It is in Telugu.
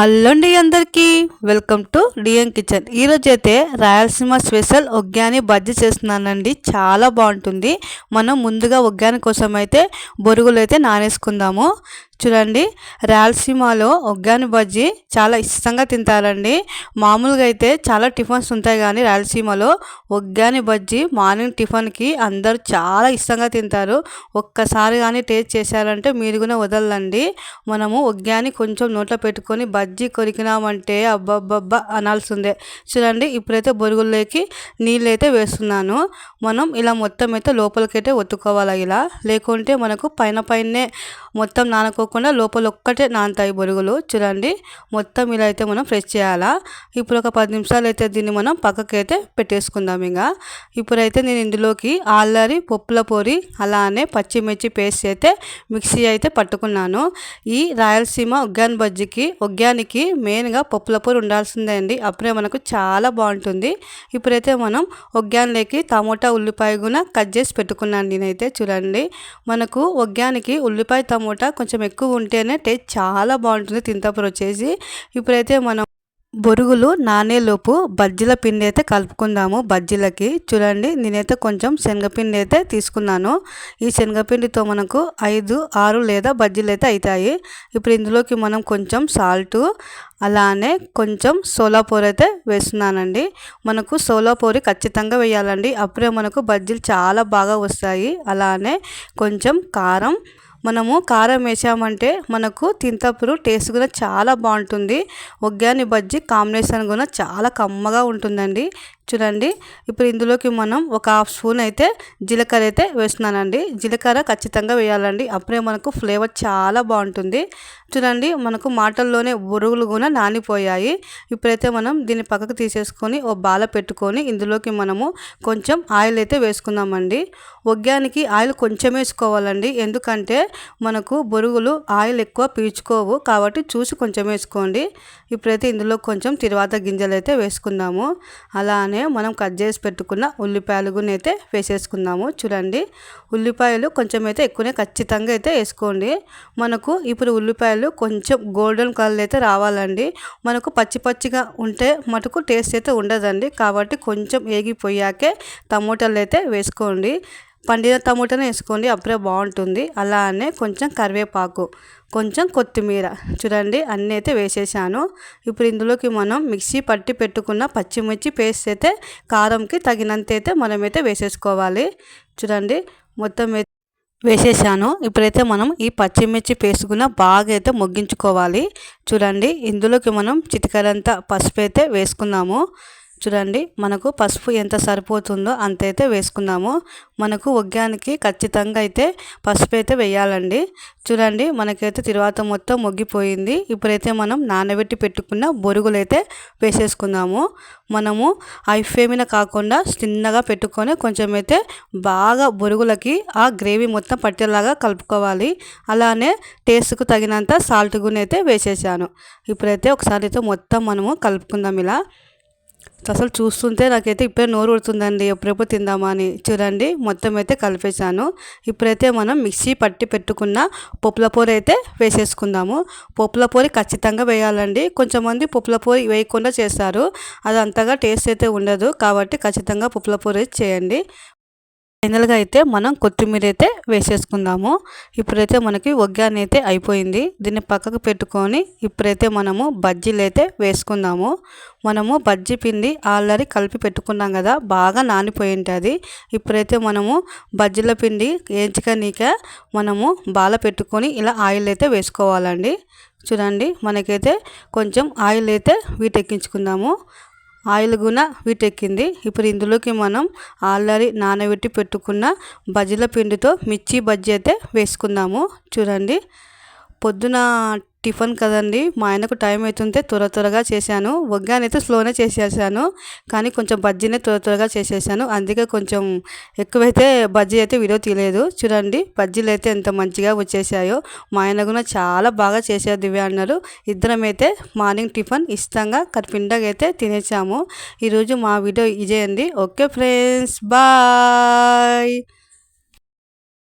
అల్లండి అందరికీ. Welcome to DM kitchen. ఈరోజు అయితే రాయలసీమ స్పెషల్ ఒగ్గాని బజ్జీ చేస్తున్నానండి. చాలా బాగుంటుంది. మనం ముందుగా ఒగ్గాని కోసం అయితే బొరుగులు అయితే నానేసుకుందాము. చూడండి. రాయలసీమలో ఒగ్గాని బజ్జీ చాలా ఇష్టంగా తింటారండి. మామూలుగా అయితే చాలా టిఫిన్స్ ఉంటాయి కానీ రాయలసీమలో ఒగ్గాని బజ్జీ మార్నింగ్ టిఫిన్కి అందరూ చాలా ఇష్టంగా తింటారు. ఒక్కసారి కానీ టేస్ట్ చేశారంటే మీరు కూడా వదలండి. మనము ఒగ్గాని కొంచెం నోట్లో పెట్టుకొని బజ్జీ కొరికినామంటే అబ్బబ్బబ్బా అనాల్సిందే. చూడండి ఇప్పుడైతే బొరుగుల్లోకి నీళ్ళు అయితే వేస్తున్నాను. మనం ఇలా మొత్తం అయితే లోపలికైతే ఒత్తుకోవాలి ఇలా? లేకుంటే మనకు పైన పైనే మొత్తం కాకుండా లోపల ఒక్కటే నానతాయి బొరుగులు. చూడండి మొత్తం ఇలా అయితే మనం ఫ్రెష్ చేయాలా? ఇప్పుడు ఒక పది నిమిషాలు అయితే దీన్ని మనం పక్కకి అయితే పెట్టేసుకుందాం ఇంకా. ఇప్పుడైతే నేను ఇందులోకి ఆల్రెడీ పప్పుల పొడి అలానే పచ్చిమిర్చి పేస్ట్ అయితే మిక్సీ అయితే పట్టుకున్నాను. ఈ రాయలసీమ ఒగ్గాన్ బజ్జికి ఒగ్గానికి మెయిన్గా పప్పుల పొడి ఉండాల్సిందే అండి. అప్పుడే మనకు చాలా బాగుంటుంది. ఇప్పుడైతే మనం ఒగ్గాన్లోకి టమోటా ఉల్లిపాయ కూడా కట్ చేసి పెట్టుకున్నాను నేనైతే. చూడండి మనకు ఒగ్గానికి ఉల్లిపాయ టమోటా కొంచెం ఎక్కువ ఎక్కువ ఉంటేనే టేస్ట్ చాలా బాగుంటుంది తింతప్పుడు వచ్చేసి. ఇప్పుడైతే మనం బొరుగులు నానేలోపు బజ్జీల పిండి అయితే కలుపుకుందాము బజ్జీలకి. చూడండి నేనైతే కొంచెం శనగపిండి అయితే తీసుకున్నాను. ఈ శనగపిండితో మనకు ఐదు ఆరు లేదా బజ్జీలు అయితే అవుతాయి ఇప్పుడు ఇందులోకి మనం కొంచెం సాల్టు అలానే కొంచెం సోలాపూరి అయితే వేస్తున్నానండి. మనకు సోలాపూరి ఖచ్చితంగా వేయాలండి. అప్పుడే మనకు బజ్జీలు చాలా బాగా వస్తాయి. అలానే కొంచెం కారం మనము కారం వేసామంటే మనకు తింటప్పుడు టేస్ట్ కూడా చాలా బాగుంటుంది. ఒగ్గాని బజ్జీ కాంబినేషన్ కూడా చాలా కమ్మగా ఉంటుందండి. చూడండి ఇప్పుడు ఇందులోకి మనం ఒక హాఫ్ స్పూన్ అయితే జీలకర్ర అయితే వేస్తున్నానండి. జీలకర్ర ఖచ్చితంగా వేయాలండి. అప్పుడే మనకు ఫ్లేవర్ చాలా బాగుంటుంది. చూడండి మనకు మాటల్లోనే బురుగులు కూడా నానిపోయాయి. ఇప్పుడైతే మనం దీన్ని పక్కకు తీసేసుకొని ఓ బాల పెట్టుకొని ఇందులోకి మనము కొంచెం ఆయిల్ అయితే వేసుకుందామండి. ఒగ్గానికి ఆయిల్ కొంచెం వేసుకోవాలండి. ఎందుకంటే మనకు బొరుగులు ఆయిల్ ఎక్కువ పీల్చుకోవు కాబట్టి చూసి కొంచెం వేసుకోండి. ఇప్పుడైతే ఇందులో కొంచెం తిరువాత గింజలు అయితే వేసుకుందాము. అలానే మనం కట్ చేసి పెట్టుకున్న ఉల్లిపాయలు కూడా అయితే వేసేసుకుందాము. చూడండి ఉల్లిపాయలు కొంచెం అయితే ఎక్కువనే ఖచ్చితంగా అయితే వేసుకోండి. మనకు ఇప్పుడు ఉల్లిపాయలు కొంచెం గోల్డెన్ కలర్ అయితే రావాలండి. మనకు పచ్చి పచ్చిగా ఉంటే మటుకు టేస్ట్ అయితే ఉండదండి. కాబట్టి కొంచెం ఏగిపోయాకే టమోటాలు అయితే వేసుకోండి. పండిన టమోటాను వేసుకోండి అప్పుడే బాగుంటుంది. అలానే కొంచెం కరివేపాకు కొంచెం కొత్తిమీర. చూడండి అన్నీ అయితే వేసేసాను. ఇప్పుడు ఇందులోకి మనం మిక్సీ పట్టి పెట్టుకున్న పచ్చిమిర్చి పేస్ట్ అయితే కారంకి తగినంత అయితే మనమైతే వేసేసుకోవాలి. చూడండి మొత్తం వేసేసాను. ఇప్పుడైతే మనం ఈ పచ్చిమిర్చి పేస్ట్ కూడా బాగా అయితే మొగ్గించుకోవాలి. చూడండి ఇందులోకి మనం చిటికరంతా పసుపు అయితే వేసుకున్నాము. చూడండి మనకు పసుపు ఎంత సరిపోతుందో అంతైతే వేసుకుందాము. మనకు ఒగ్గానికి ఖచ్చితంగా అయితే పసుపు అయితే వేయాలండి. చూడండి మనకైతే తర్వాత మొత్తం మొగ్గిపోయింది. ఇప్పుడైతే మనం నానబెట్టి పెట్టుకున్న బొరుగులు అయితే వేసేసుకుందాము. మనము ఐ ఫ్లేమిన కాకుండా చిన్నగా పెట్టుకొని కొంచెం అయితే బాగా బొరుగులకి ఆ గ్రేవీ మొత్తం పట్టేలాగా కలుపుకోవాలి. అలానే టేస్ట్కు తగినంత సాల్ట్ కూడా అయితే వేసేసాను. ఇప్పుడైతే ఒకసారి అయితే మొత్తం మనము కలుపుకుందాం ఇలా. అసలు చూస్తుంటే నాకైతే ఇప్పుడే నోరు ఉడుతుందండి ఎప్పుడెప్పుడు తిందామా అని. చూడండి మొత్తం అయితే కలిపేసాను ఇప్పుడైతే మనం మిక్సీ పట్టి పెట్టుకున్న పప్పుల పొర అయితే వేసేసుకుందాము. పప్పుల పొరి ఖచ్చితంగా వేయాలండి. కొంచెంమంది పప్పుల పొరి వేయకుండా చేస్తారు. అది అంతగా టేస్ట్ అయితే ఉండదు. కాబట్టి ఖచ్చితంగా పప్పుల పొరి చేయండి. ఫైనల్గా అయితే మనం కొత్తిమీర అయితే వేసేసుకుందాము. ఇప్పుడైతే మనకి ఒగ్గాని అయితే అయిపోయింది. దీన్ని పక్కకు పెట్టుకొని ఇప్పుడైతే మనము బజ్జీలు అయితే వేసుకుందాము. మనము బజ్జీ పిండి ఆల్రెడీ కలిపి పెట్టుకున్నాం కదా బాగా నానిపోయి ఉంటుంది ఇప్పుడైతే మనము బజ్జీల పిండి నీక మనము బాల పెట్టుకొని ఇలా ఆయిల్ అయితే వేసుకోవాలండి. చూడండి మనకైతే కొంచెం ఆయిల్ అయితే వీటెక్కించుకుందాము. ఆయిల్ కూడా వీటెక్కింది. ఇప్పుడు ఇందులోకి మనం ఆల్రెడీ నానబెట్టి పెట్టుకున్న బజ్జీల పిండితో మిర్చి బజ్జీ అయితే వేసుకుందాము. చూడండి. పొద్దున టిఫిన్ కదండి మా ఆయనకు టైం అవుతుంటే త్వర త్వరగా చేశాను. వగ్గానైతే స్లోనే చేసేసాను కానీ కొంచెం బజ్జీనే త్వర త్వరగా చేసేసాను. అందుకే కొంచెం ఎక్కువైతే బజ్జీ అయితే వీడియో తీయలేదు. చూడండి బజ్జీలు అయితే ఎంత మంచిగా వచ్చేసాయో. మా ఆయన కూడా చాలా బాగా చేశారు దివ్య అన్నారు ఇద్దరం అయితే మార్నింగ్ టిఫిన్ ఇష్టంగా కరిపిండగా అయితే తినేసాము. ఈరోజు మా వీడియో ఇదే అండి. Okay friends bye!